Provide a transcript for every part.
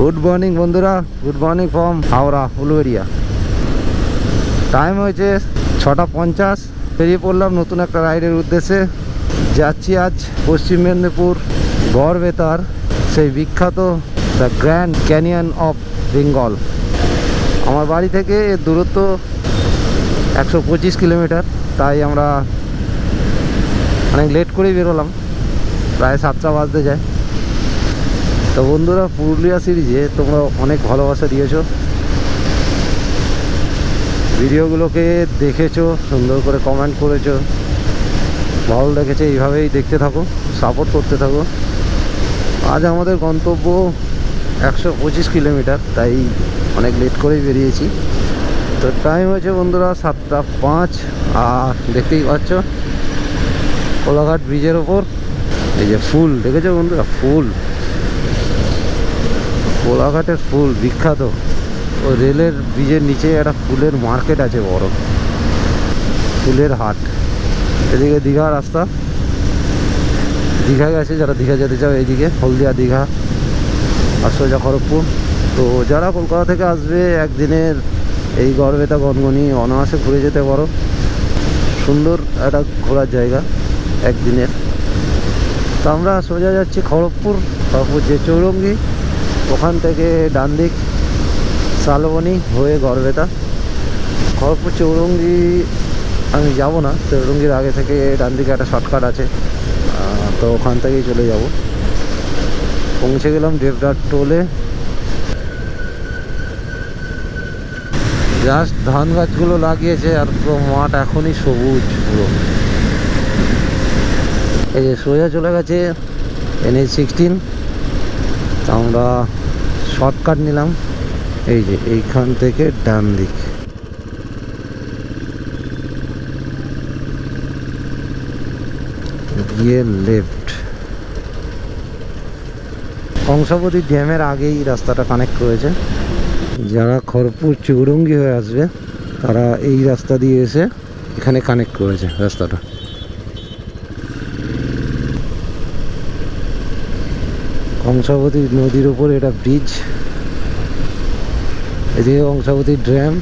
Good morning বন্ধুরা। Good morning from Howrah, Uluberia. Time হয়েছে ছটা পঞ্চাশ। বেরিয়ে পড়লাম নতুন একটা রাইডের উদ্দেশ্যে। যাচ্ছি আজ পশ্চিম মেদিনীপুর গড়বেতার, সেই বিখ্যাত the Grand Canyon of Bengal আমার বাড়ি থেকে এর দূরত্ব একশো পঁচিশ কিলোমিটার, তাই আমরা অনেক লেট করেই বেরোলাম। প্রায় সাতটা বাজতে যায়। তো বন্ধুরা, পুরুলিয়া সিরিজে তোমরা অনেক ভালোবাসা দিয়েছ। ভিডিওগুলোকে দেখেছ, সুন্দর করে কমেন্ট করেছ। ভালো লেগেছে, এইভাবেই দেখতে থাকো সাপোর্ট করতে থাকো। আজ আমাদের গন্তব্য একশো পঁচিশ কিলোমিটার, তাই অনেক লেট করেই বেরিয়েছি। তো টাইম হয়েছে বন্ধুরা সাতটা পাঁচ, আর দেখতেই পাচ্ছ কোলাঘাট ব্রিজের ওপর, এই যে ফুল, দেখেছ বন্ধুরা? ফুল। কোলাঘাটের ফুল, বিখ্যাত। ও রেলের ব্রিজের নিচে একটা ফুলের মার্কেট আছে বড়। ফুলের হাট। এদিকে দীঘা রাস্তা। দীঘা গেছে, যারা দীঘা যেতে চাও এইদিকে হলদিয়া, দীঘা আর সোজা খড়গপুর। তো যারা কলকাতা থেকে আসবে, একদিনের এই গড়বেতা গনগনি অনায়াসে ঘুরে যেতে পারো। সুন্দর একটা ঘোরার জায়গা, একদিনের। তো আমরা সোজা যাচ্ছি খড়গপুর খড়গপুর যে চৌরঙ্গি ওখান থেকে ডান দিক শালবনি হয়ে গড়বেতা। খড়গপুর চৌরঙ্গি, আমি যাব না, চৌরঙ্গির আগে থেকে ডান দিকে একটা শর্টকাট আছে। তো ওখান থেকেই চলে যাব। পৌঁছে গেলাম দেবদার টোলে। জাস্ট ধান গাছগুলো লাগিয়েছে আর পুরো মাঠ এখনই সবুজ পুরো। এই যে সোজা চলে গেছে এনএইচ সিক্সটিন আমরা শর্টকাট নিলাম। এই যে, এইখান থেকে ডান দিক। গিয়ে লেফট কংসাবতী ড্যামের আগেই রাস্তাটা কানেক্ট করেছে। যারা খড়পুর চৌরঙ্গি হয়ে আসবে, তারা এই রাস্তা দিয়ে এসে এখানে কানেক্ট করেছে রাস্তাটা। কংসাবতী নদীর উপর এটা ব্রিজ এদিকে Kangsabati dam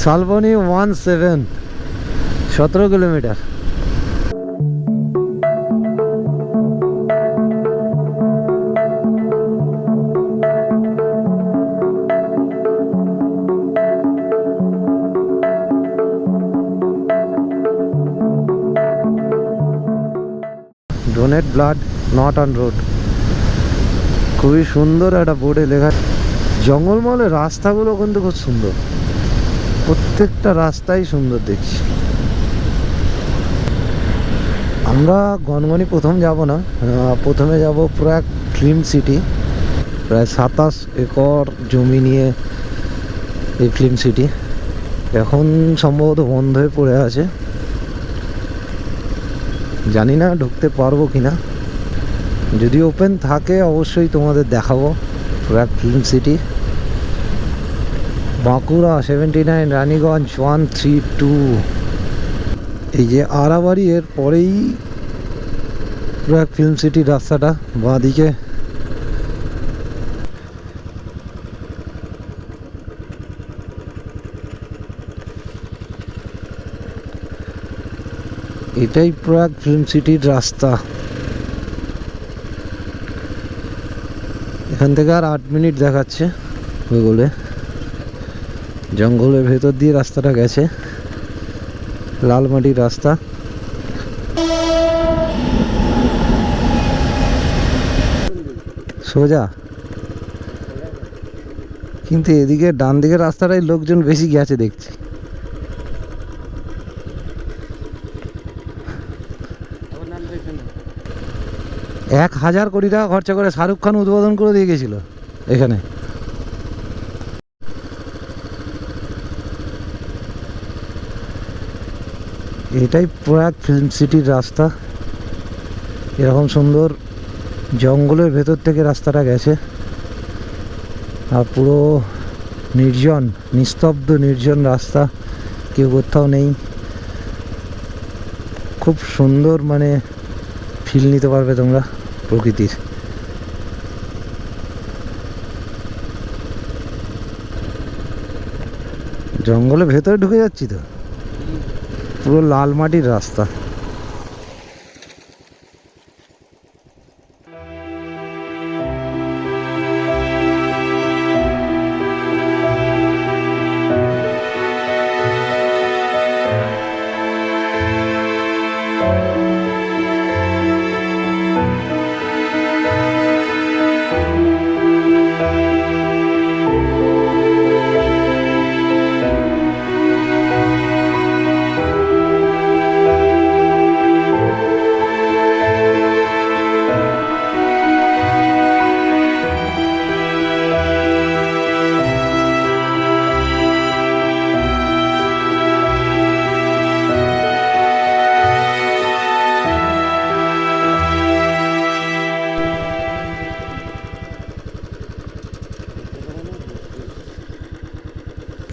Salboni one seven সতেরো kilometre. Donate blood not on road খুবই সুন্দর একটা বোর্ডে লেখা। জঙ্গলমহলে রাস্তাগুলো কিন্তু খুব সুন্দর। প্রত্যেকটা রাস্তাই সুন্দর দেখছি। আমরা গনগনি প্রথম যাব না। প্রথমে যাব পুরো এক ফিল্ম সিটি প্রায় সাতাশ একর জমি নিয়ে এই ফিল্ম সিটি এখন সম্ভবত বন্ধ হয়ে পড়ে আছে। জানি না ঢুকতে পারব কিনা। যদি ওপেন থাকে, অবশ্যই তোমাদের দেখাবো Prayag film city Bankura seventy nine Raniganj one three two এই যে আরাবাড়ি, এর পরেই প্রয়াগ ফিল্ম সিটির রাস্তাটা বাঁদিকে। এটাই প্রয়াগ ফিল্ম সিটির রাস্তা। এখান থেকে আর আট মিনিট দেখাচ্ছে গুগলে জঙ্গলের ভেতর দিয়ে রাস্তাটা গেছে। লাল মাটির রাস্তা। সোজা। কিন্তু এদিকে ডান দিকের রাস্তাটাই লোকজন বেশি গেছে দেখছি। এক হাজার কোটি টাকা খরচা করে শাহরুখ খান উদ্বোধন করে দিয়ে গেছিল এখানে। এটাই প্রয়াগ ফিল্ম সিটির রাস্তা। এরকম সুন্দর জঙ্গলের ভেতর থেকে রাস্তাটা গেছে। আর পুরো নির্জন, নিস্তব্ধ, নির্জন রাস্তা, কেউ কোথাও নেই। খুব সুন্দর মানে ফিল নিতে পারবে তোমরা। প্রকৃতির। জঙ্গলের ভেতরে ঢুকে যাচ্ছি তো। পুরো লাল মাটির রাস্তা।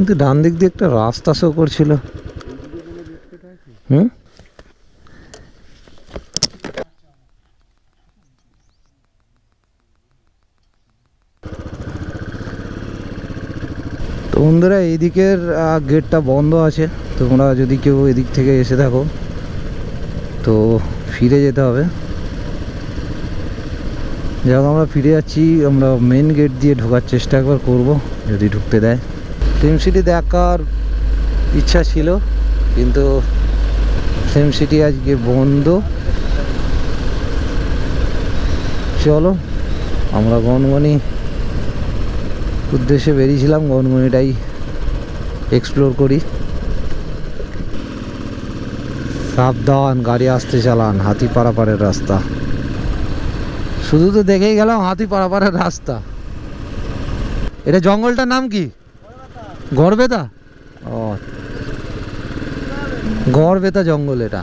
কিন্তু ডান দিক দিয়ে একটা রাস্তা শো করছিল। হুম? তো বন্ধুরা এইদিকের গেটটা বন্ধ আছে। তোমরা যদি কেউ এদিক থেকে এসে থাকো, তো ফিরে যেতে হবে। যাক, আমরা ফিরে যাচ্ছি। আমরা মেন গেট দিয়ে ঢোকার চেষ্টা একবার করব, যদি ঢুকতে দেয়। ফিল্ম সিটি দেখার ইচ্ছা ছিল, কিন্তু ফিল্ম সিটি আজকে বন্ধ। চলো, আমরা গনগনি উদ্দেশ্যে বেরিয়েছিলাম গনগনিটাই এক্সপ্লোর করি। সাবধান, গাড়ি আসতে চালান, হাতি পারাপারের রাস্তা। শুধু তো দেখেই গেলাম, হাতি পারাপারের রাস্তা। এটা জঙ্গলটার নাম কি? গড়বেতা? ও। গড়বেতা জঙ্গল এটা।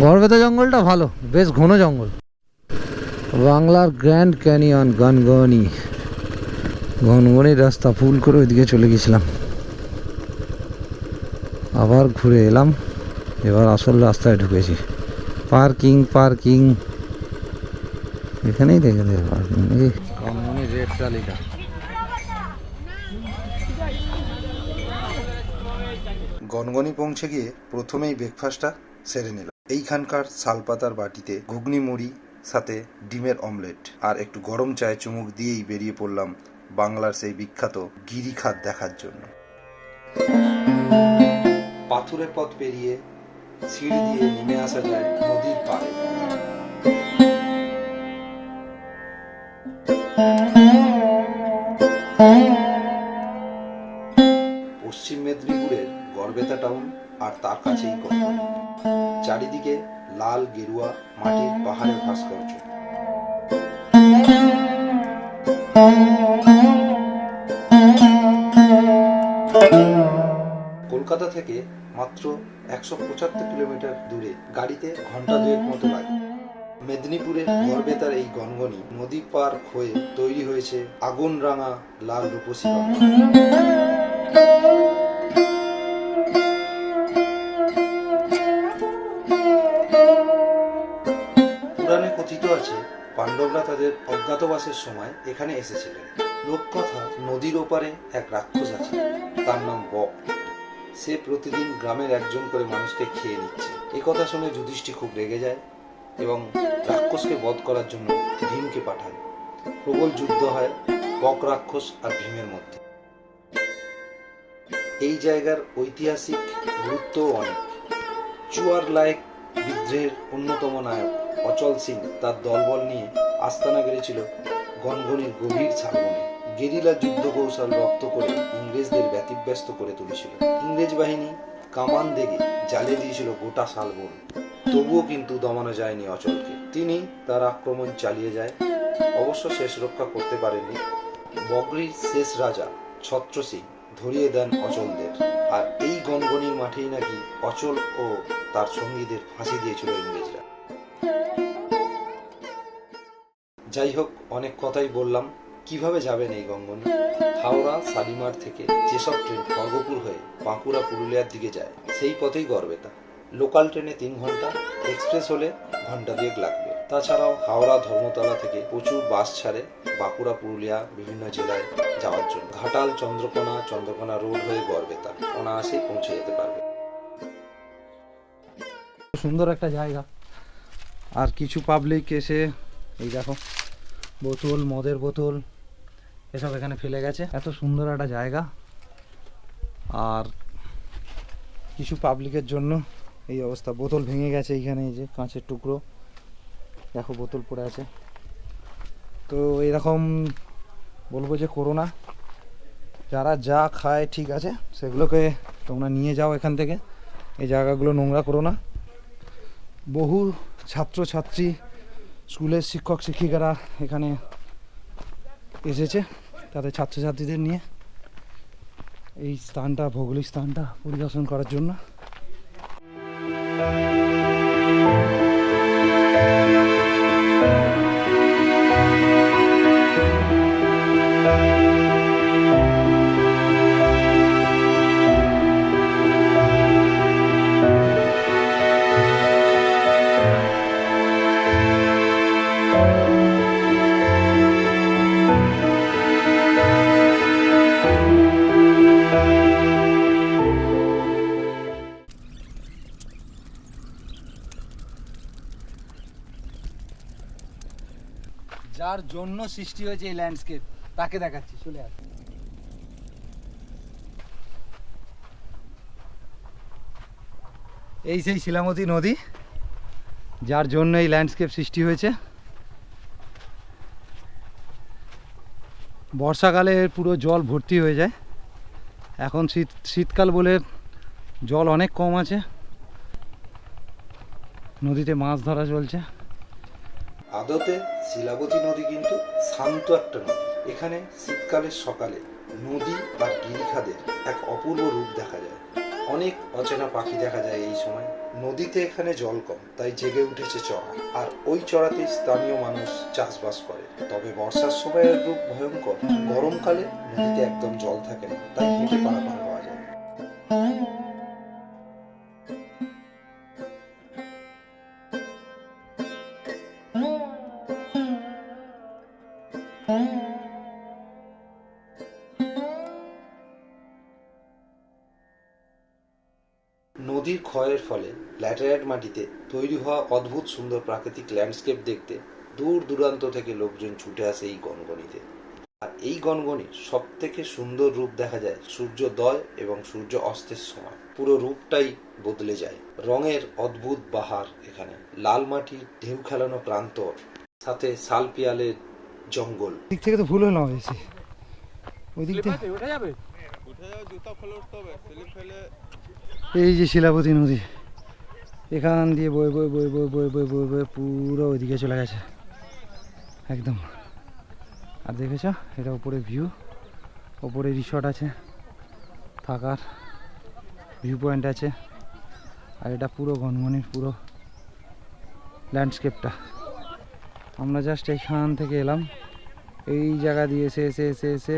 গড়বেতা জঙ্গলটা ভালো বেশ ঘন জঙ্গল। বাংলার গ্র্যান্ড ক্যানিয়ন গনগনি। গনগনির রাস্তা ফুল করে ওইদিকে চলে গেছিলাম। আবার ঘুরে এলাম এবার আসল রাস্তায় ঢুকেছি। Parking parking. এখানেই দেখে দেবে পার্কিং নাকি? গনগনি পৌঁছে গিয়ে প্রথমেই ব্রেকফাস্টটা সেরে নিলাম এইখানকার শালপাতার বাটিতে ঘুগনি মুড়ি, সাথে ডিমের অমলেট আর একটু গরম চায়ে চুমুক দিয়েই বেরিয়ে পড়লাম বাংলার সেই বিখ্যাত গিরিখাত দেখার জন্য। পাথুরে পথ পেরিয়ে সিঁড়ি দিয়ে নেমে আসা যায় নদীর পাড়ে। পশ্চিম মেদিনীপুরের গড়বেতা টাউন আর তার কাছেই গনগনি চারিদিকে লাল গেরুয়া, মাটির পাহাড়ের ভাস্কর্য। কলকাতা থেকে মাত্র একশো পঁচাত্তর কিলোমিটার দূরে গাড়িতে ঘণ্টা দুয়েক মতো লাগে। মেদিনীপুরের গড়বেতার এই গনগনি নদী পার হয়ে তৈরি হয়েছে আগুন রাঙা লাল রূপসী কথিত আছে, পাণ্ডবরা তাদের অজ্ঞাতবাসের সময় এখানে এসেছিলেন। লোককথা নদীর ওপারে এক রাক্ষস আছে, তার নাম বক। সে প্রতিদিন গ্রামের একজন করে মানুষকে খেয়ে নিচ্ছে। এ কথা শুনে যুধিষ্ঠি খুব রেগে যায় এবং রাক্ষসকে বধ করার জন্য ভীমকে পাঠায় প্রবল যুদ্ধ হয় বক রাক্ষস আর ভীমের মধ্যে। এই জায়গার ঐতিহাসিক গুরুত্বও অনেক। চুয়ার লায়ক বিদ্রোহের অন্যতম নায়ক অচল সিং তার দলবল নিয়ে আস্তানা গেড়েছিল গনগনির গভীর ছালবনে গেরিলা যুদ্ধ কৌশল রপ্ত করে ইংরেজদের ব্যতিব্যস্ত করে তুলেছিল। ইংরেজ বাহিনী কামান দেগে জ্বালিয়ে দিয়েছিল গোটা শালবন। তবুও কিন্তু দমানো যায়নি অচলকে। তিনি তার আক্রমণ চালিয়ে যায়। অবশ্য শেষ রক্ষা করতে পারেননি। বগরির শেষ রাজা ছত্র সিং ধরিয়ে দেন অচলদের। আর এই গনগনির মাঠেই নাকি অচল ও তার সঙ্গীদের ফাঁসি দিয়েছিল ইংরেজরা। যাই হোক অনেক কথাই বললাম। কীভাবে যাবেন এই গঙ্গনি? হাওড়া, শালিমার থেকে যেসব ট্রেন খড়গপুর হয়ে বাঁকুড়া, পুরুলিয়ার দিকে যায়, সেই পথেই গড়বেতা লোকাল ট্রেনে তিন ঘণ্টা, এক্সপ্রেস হলে ঘণ্টা দুয়েক লাগবে। তাছাড়াও হাওড়া, ধর্মতলা থেকে প্রচুর বাস ছাড়ে বাঁকুড়া, পুরুলিয়া, বিভিন্ন জেলায় যাওয়ার জন্য। ঘাটাল, চন্দ্রকোনা চন্দ্রকোনা রোড হয়ে গড়বেতা অনায়াসেই পৌঁছে যেতে পারবে। সুন্দর একটা জায়গা। আর কিছু পাবলিক এসে, এই দেখো, বোতল, মদের বোতল, এসব এখানে ফেলে গেছে। এত সুন্দর একটা জায়গা। আর কিছু পাবলিকের জন্য এই অবস্থা। বোতল ভেঙে গেছে এইখানে, এই যে কাঁচের টুকরো। দেখো, বোতল পড়ে আছে। তো এরকম বলব যে করোনা। যারা যা খায় ঠিক আছে, সেগুলোকে তোমরা নিয়ে যাও এখান থেকে। এই জায়গাগুলো নোংরা করো না। বহু ছাত্রছাত্রী, স্কুলের শিক্ষক, শিক্ষিকারা এখানে এসেছে তাদের ছাত্রছাত্রীদের নিয়ে এই স্থানটা, ভৌগোলিক স্থানটা পরিদর্শন করার জন্য। যার জন্য সৃষ্টি হয়েছে এই ল্যান্ডস্কেপ তাকে দেখাচ্ছি, চলে আস। এই সেই শিলামতী নদী, যার জন্য এই ল্যান্ডস্কেপ সৃষ্টি হয়েছে। বর্ষাকালে পুরো জল ভর্তি হয়ে যায়। এখন শীত, শীতকাল বলে জল অনেক কম আছে। নদীতে মাছ ধরা চলছে। আদতে শিলাবতী নদী কিন্তু শান্ত একটা নদী। এখানে শীতকালের সকালে নদী আর গিরিখাদের এক অপূর্ব রূপ দেখা যায়। অনেক অচেনা পাখি দেখা যায় এই সময়। নদীতে এখানে জল কম, তাই জেগে উঠেছে চড়া। আর ওই চড়াতে স্থানীয় মানুষ চাষবাস করে। তবে বর্ষার সময়ের রূপ ভয়ঙ্কর। গরমকালে নদীতে একদম জল থাকে না, তাই হেঁটে পারাপার হওয়া যায়। নদীর ক্ষয়ের ফলে ল্যাটেরাইট মাটিতে তৈরি হওয়া অদ্ভুত সুন্দর প্রাকৃতিক ল্যান্ডস্কেপ দেখতে দূর দূরান্ত থেকে লোকজন ছুটে আসে এই গনগনিতে আর এই গনগনির সব থেকে সুন্দর রূপ দেখা যায় সূর্যোদয় এবং সূর্য অস্তের সময়। পুরো রূপটাই বদলে যায়। রঙের অদ্ভুত বাহার এখানে। লাল মাটির ঢেউ খেলানো প্রান্তর সাথে শাল পিয়ালের জঙ্গল। দিক থেকে তো ভুল হলো হয়েছে ওই দিক থেকে উঠে যাবে? জুতা খুলে উঠতে হবে স্লিপ ফেলে এই যে শিলাবতী নদী এখান দিয়ে বয়ে বয়ে বয়ে বয়ে বয়ে বয়ে বয়ে বয়ে পুরো ওইদিকে চলে গেছে। একদম। আর দেখেছ? এটা উপরে ভিউ ওপরে রিসর্ট আছে থাকার ভিউ পয়েন্ট আছে। আর এটা পুরো ঘনঘনির পুরো ল্যান্ডস্কেপটা আমরা জাস্ট এইখান থেকে এলাম। এই জায়গা দিয়ে এসে এসে এসে এসে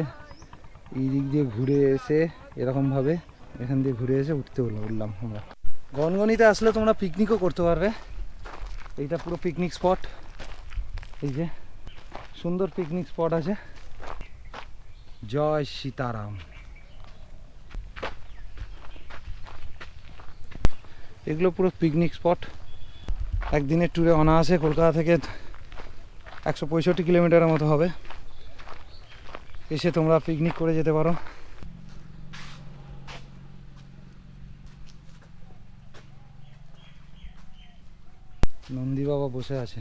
এই দিক দিয়ে ঘুরে এসে এরকমভাবে এখান দিয়ে ঘুরে এসে উঠতে হলো উঠলাম আমরা। গনগনিতে আসলে তোমরা পিকনিকও করতে পারবে। এইটা পুরো পিকনিক স্পট এই যে সুন্দর পিকনিক স্পট আছে। জয় সীতারাম। এগুলো পুরো পিকনিক স্পট একদিনের ট্যুরে অনায়াসে কলকাতা থেকে একশো পঁয়ষট্টি কিলোমিটারের মতো হবে। এসে তোমরা পিকনিক করে যেতে পারো। নন্দী বাবা বসে আছে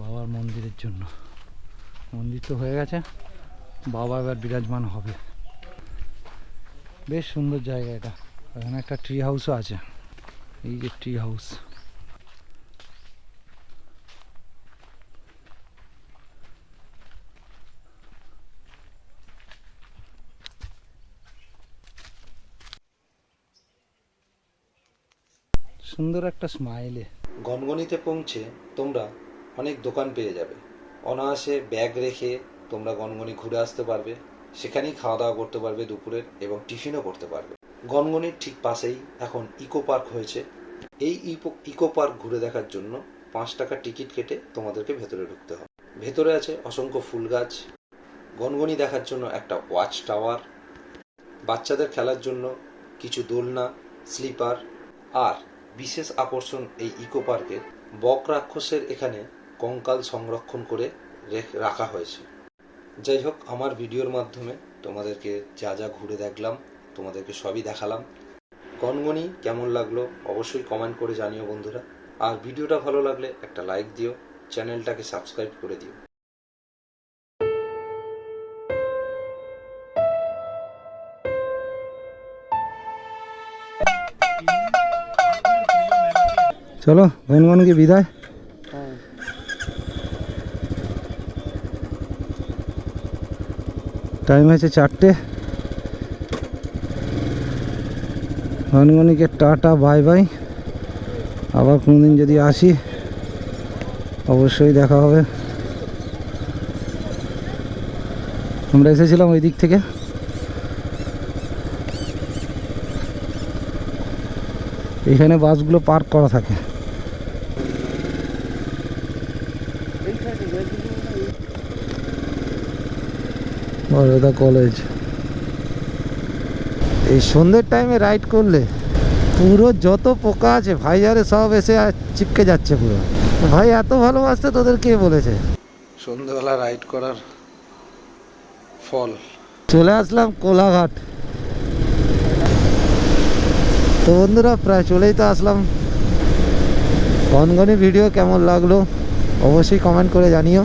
বাবার মন্দিরের জন্য। মন্দির তো হয়ে গেছে, বাবা এবার বিরাজমান হবে। বেশ সুন্দর জায়গা এটা। এখানে একটা ট্রি হাউসও আছে। এই যে ট্রি হাউস সুন্দর একটা স্মাইলে গনগনিতে পৌঁছে তোমরা অনেক দোকান পেয়ে যাবে। অনায়াসে ব্যাগ রেখে তোমরা গনগনি ঘুরে আসতে পারবে, সেখানেই খাওয়া দাওয়া করতে পারবে দুপুরের এবং টিফিনও করতে পারবে। গনগনির ঠিক পাশেই এখন ইকো পার্ক হয়েছে। এই ইকো পার্ক ঘুরে দেখার জন্য পাঁচ টাকা টিকিট কেটে তোমাদেরকে ভেতরে ঢুকতে হবে। ভেতরে আছে অসংখ্য ফুল গাছ। গনগনি দেখার জন্য একটা ওয়াচ টাওয়ার। বাচ্চাদের খেলার জন্য কিছু দোলনা, স্লিপার আর বিশেষ আকর্ষণ এই ইকো পার্কে বক রাক্ষসের এখানে কঙ্কাল সংরক্ষণ করে রেখ- হয়েছে। যাই হোক, আমার ভিডিওর মাধ্যমে তোমাদেরকে যা যা ঘুরে দেখলাম, তোমাদেরকে সবই দেখালাম। গনগনি কেমন লাগল? অবশ্যই কমেন্ট করে জানিও বন্ধুরা। আর ভিডিওটা ভালো লাগলে একটা লাইক দিও, চ্যানেলটাকে সাবস্ক্রাইব করে দিও। চলো গনগনকে বিদায়। টাইম হয়েছে চারটে। গনগনিকে টাটা বাই বাই আবার কোনোদিন যদি আসি, অবশ্যই দেখা হবে। আমরা এসেছিলাম ওই দিক থেকে। এখানে বাসগুলো পার্ক করা থাকে। বড়দা কলেজ। এই সন্ধ্যের টাইমে রাইড করলে পুরো যত পোকা আছে ভাইজারে সব এসে আর চিপকে যাচ্ছে পুরো। ভাই এত ভালোবাসতে তোদের কে বলেছে? সন্ধ্যেবেলা রাইড করার ফল। চলে আসলাম কোলাঘাট। তো বন্ধুরা প্রায় চলেই তো আসলাম। গনগনি ভিডিও কেমন লাগল অবশ্যই কমেন্ট করে জানিও।